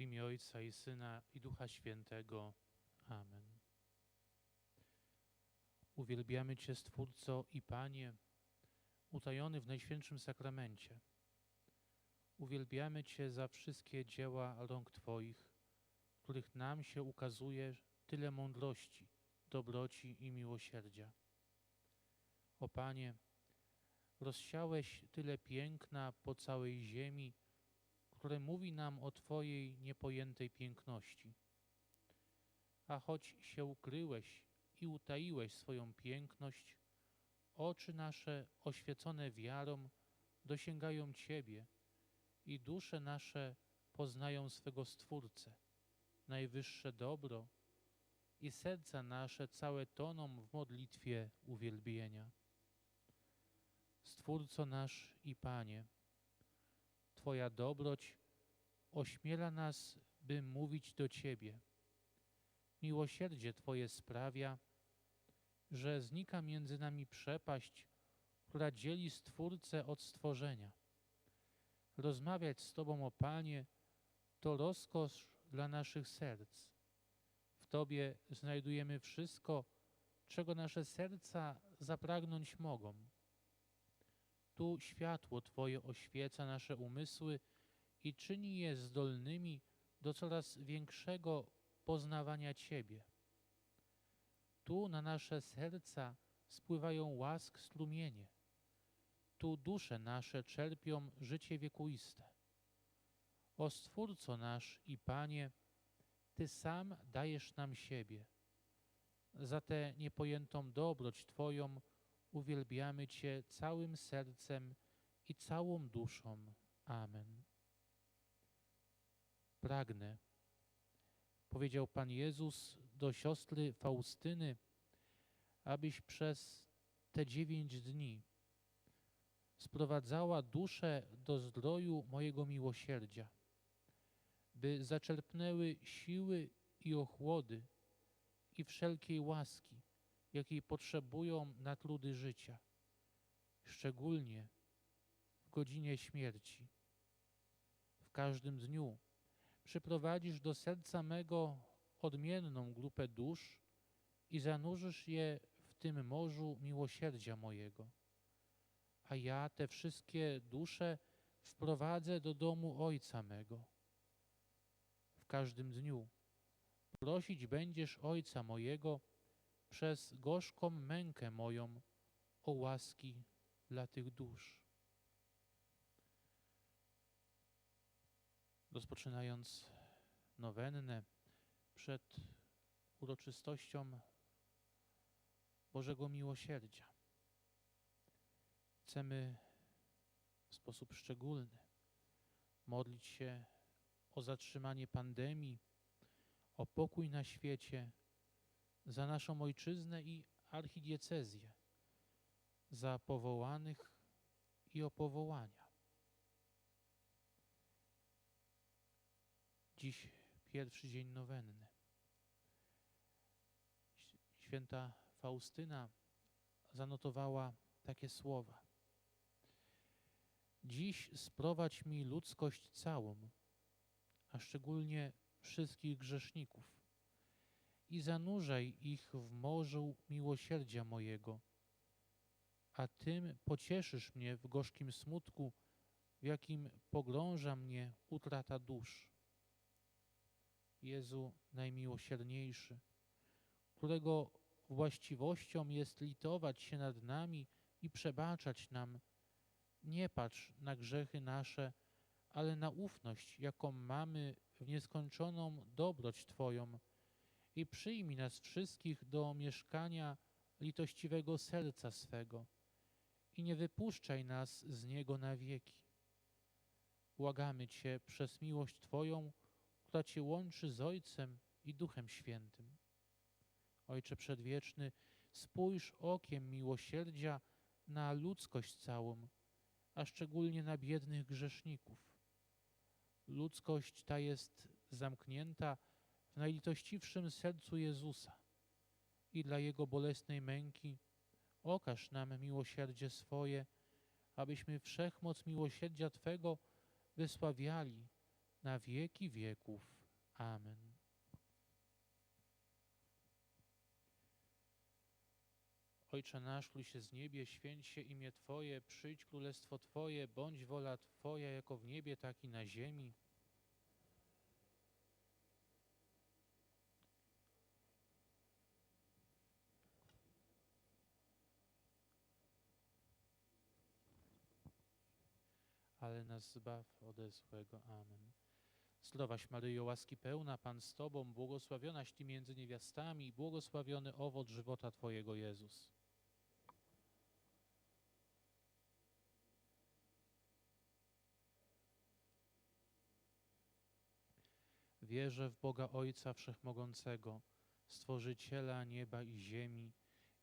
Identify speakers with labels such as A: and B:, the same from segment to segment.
A: imię Ojca i Syna i Ducha Świętego. Amen. Uwielbiamy Cię, Stwórco i Panie, utajony w Najświętszym Sakramencie. Uwielbiamy Cię za wszystkie dzieła rąk Twoich, których nam się ukazuje tyle mądrości, dobroci i miłosierdzia. O Panie, rozsiałeś tyle piękna po całej ziemi, które mówi nam o Twojej niepojętej piękności. A choć się ukryłeś i utaiłeś swoją piękność, oczy nasze oświecone wiarą dosięgają Ciebie i dusze nasze poznają swego Stwórcę, najwyższe dobro i serca nasze całe toną w modlitwie uwielbienia. Stwórco nasz i Panie, Twoja dobroć ośmiela nas, by mówić do Ciebie. Miłosierdzie Twoje sprawia, że znika między nami przepaść, która dzieli Stwórcę od stworzenia. Rozmawiać z Tobą, o Panie, to rozkosz dla naszych serc. W Tobie znajdujemy wszystko, czego nasze serca zapragnąć mogą. Tu światło Twoje oświeca nasze umysły i czyni je zdolnymi do coraz większego poznawania Ciebie. Tu na nasze serca spływają łask strumienie. Tu dusze nasze czerpią życie wiekuiste. O Stwórco nasz i Panie, Ty sam dajesz nam siebie. Za tę niepojętą dobroć Twoją uwielbiamy Cię całym sercem i całą duszą. Amen. Pragnę, powiedział Pan Jezus do siostry Faustyny, abyś przez te dziewięć dni sprowadzała duszę do zdroju mojego miłosierdzia, by zaczerpnęły siły i ochłody i wszelkiej łaski, jakiej potrzebują na trudy życia, szczególnie w godzinie śmierci. W każdym dniu przyprowadzisz do serca mego odmienną grupę dusz i zanurzysz je w tym morzu miłosierdzia mojego. A ja te wszystkie dusze wprowadzę do domu Ojca mego. W każdym dniu prosić będziesz Ojca mojego przez gorzką mękę moją o łaski dla tych dusz. Rozpoczynając nowennę przed uroczystością Bożego Miłosierdzia, chcemy w sposób szczególny modlić się o zatrzymanie pandemii, o pokój na świecie, za naszą ojczyznę i archidiecezję, za powołanych i o powołania. Dziś pierwszy dzień nowenny. Święta Faustyna zanotowała takie słowa. Dziś sprowadź mi ludzkość całą, a szczególnie wszystkich grzeszników i zanurzaj ich w morzu miłosierdzia mojego, a tym pocieszysz mnie w gorzkim smutku, w jakim pogrąża mnie utrata dusz. Jezu najmiłosierniejszy, którego właściwością jest litować się nad nami i przebaczać nam, nie patrz na grzechy nasze, ale na ufność, jaką mamy w nieskończoną dobroć Twoją, i przyjmij nas wszystkich do mieszkania litościwego serca swego i nie wypuszczaj nas z niego na wieki. Błagamy Cię przez miłość Twoją, która Cię łączy z Ojcem i Duchem Świętym. Ojcze Przedwieczny, spójrz okiem miłosierdzia na ludzkość całą, a szczególnie na biednych grzeszników. Ludzkość ta jest zamknięta w najlitościwszym sercu Jezusa i dla Jego bolesnej męki okaż nam miłosierdzie swoje, abyśmy wszechmoc miłosierdzia Twego wysławiali na wieki wieków. Amen. Ojcze nasz, który się z niebie, święć się imię Twoje, przyjdź królestwo Twoje, bądź wola Twoja jako w niebie, tak i na ziemi. Ale nas zbaw ode złego. Amen. Zdrowaś Maryjo, łaski pełna, Pan z Tobą, błogosławionaś Ty między niewiastami i błogosławiony owoc żywota Twojego, Jezus. Wierzę w Boga Ojca Wszechmogącego, Stworzyciela nieba i ziemi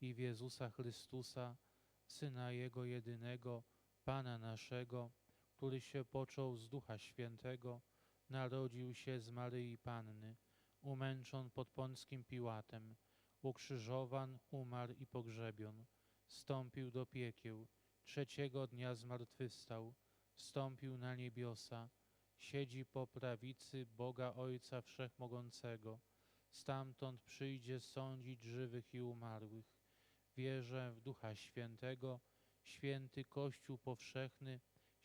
A: i w Jezusa Chrystusa, Syna Jego jedynego, Pana naszego, który się począł z Ducha Świętego, narodził się z Maryi Panny, umęczon pod Pąckim Piłatem, ukrzyżowan, umarł i pogrzebion, wstąpił do piekieł, trzeciego dnia zmartwychwstał, wstąpił na niebiosa, siedzi po prawicy Boga Ojca Wszechmogącego, stamtąd przyjdzie sądzić żywych i umarłych. Wierzę w Ducha Świętego, święty Kościół powszechny,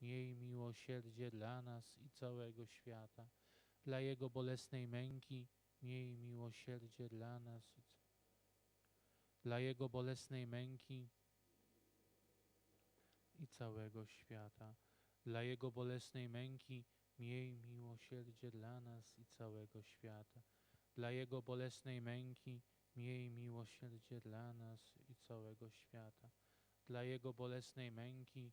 A: Miej miłosierdzie dla nas i całego świata. Dla Jego bolesnej męki miej miłosierdzie dla nas. Dla Jego bolesnej męki i całego świata. Dla Jego bolesnej męki miej miłosierdzie dla nas i całego świata. Dla Jego bolesnej męki miej miłosierdzie dla nas i całego świata. Dla Jego bolesnej męki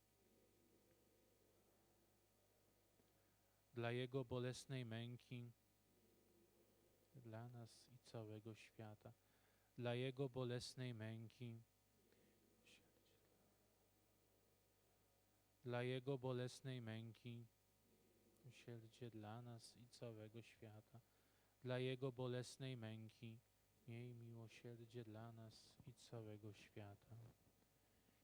A: dla Jego bolesnej męki, dla nas i całego świata. Dla Jego bolesnej męki, dla Jego bolesnej męki, miłosierdzie dla nas i całego świata. Dla Jego bolesnej męki, miej miłosierdzie dla nas i całego świata.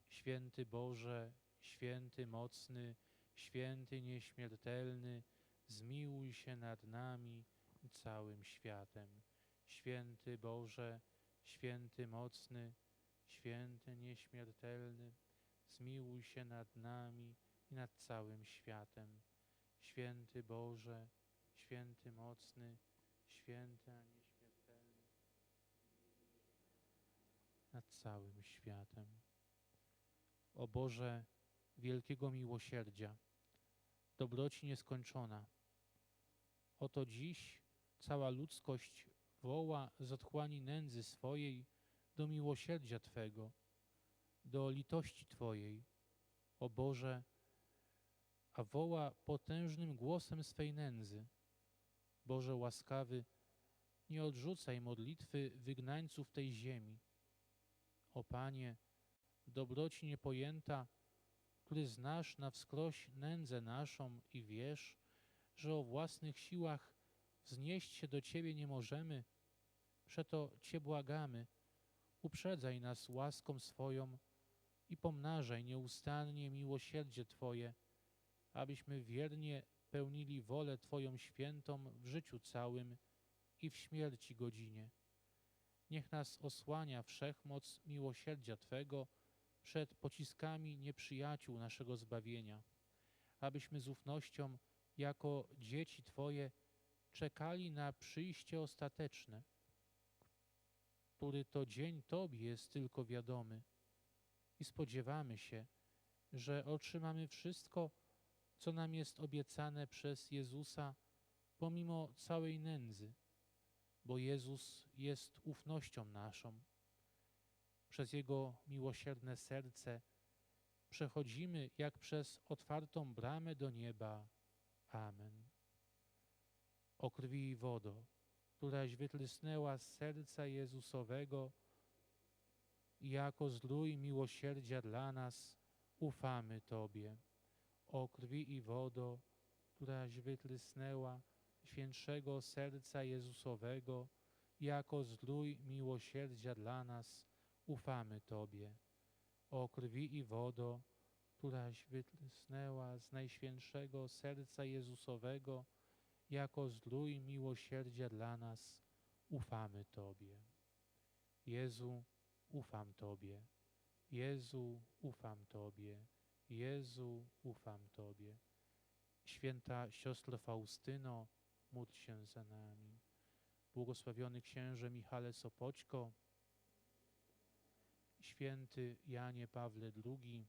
A: Święty Boże, święty mocny, święty nieśmiertelny, zmiłuj się nad nami i całym światem. Święty Boże, święty mocny, święty nieśmiertelny, zmiłuj się nad nami i nad całym światem. Święty Boże, święty mocny, święty a nieśmiertelny, nad całym światem. O Boże, wielkiego miłosierdzia, dobroci nieskończona, oto dziś cała ludzkość woła z otchłani nędzy swojej do miłosierdzia Twego, do litości Twojej. O Boże, a woła potężnym głosem swej nędzy. Boże łaskawy, nie odrzucaj modlitwy wygnańców tej ziemi. O Panie, dobroci niepojęta, który znasz na wskroś nędzę naszą i wiesz, że o własnych siłach wznieść się do Ciebie nie możemy, przeto Cię błagamy, uprzedzaj nas łaską swoją i pomnażaj nieustannie miłosierdzie Twoje, abyśmy wiernie pełnili wolę Twoją świętą w życiu całym i w śmierci godzinie. Niech nas osłania wszechmoc miłosierdzia Twego przed pociskami nieprzyjaciół naszego zbawienia, abyśmy z ufnością jako dzieci Twoje czekali na przyjście ostateczne, który to dzień Tobie jest tylko wiadomy i spodziewamy się, że otrzymamy wszystko, co nam jest obiecane przez Jezusa, pomimo całej nędzy, bo Jezus jest ufnością naszą. Przez Jego miłosierne serce przechodzimy jak przez otwartą bramę do nieba. Amen. O krwi i wodo, któraś wytrysnęła z serca Jezusowego, jako zdrój miłosierdzia dla nas, ufamy Tobie. O krwi i wodo, któraś wytrysnęła świętszego serca Jezusowego, jako zdrój miłosierdzia dla nas, ufamy Tobie. O krwi i wodo, któraś wytrysnęła z najświętszego serca Jezusowego, jako zdrój miłosierdzia dla nas, ufamy Tobie. Jezu, ufam Tobie. Jezu, ufam Tobie. Jezu, ufam Tobie. Święta siostro Faustyno, módl się za nami. Błogosławiony księże Michale Sopoćko, święty Janie Pawle II,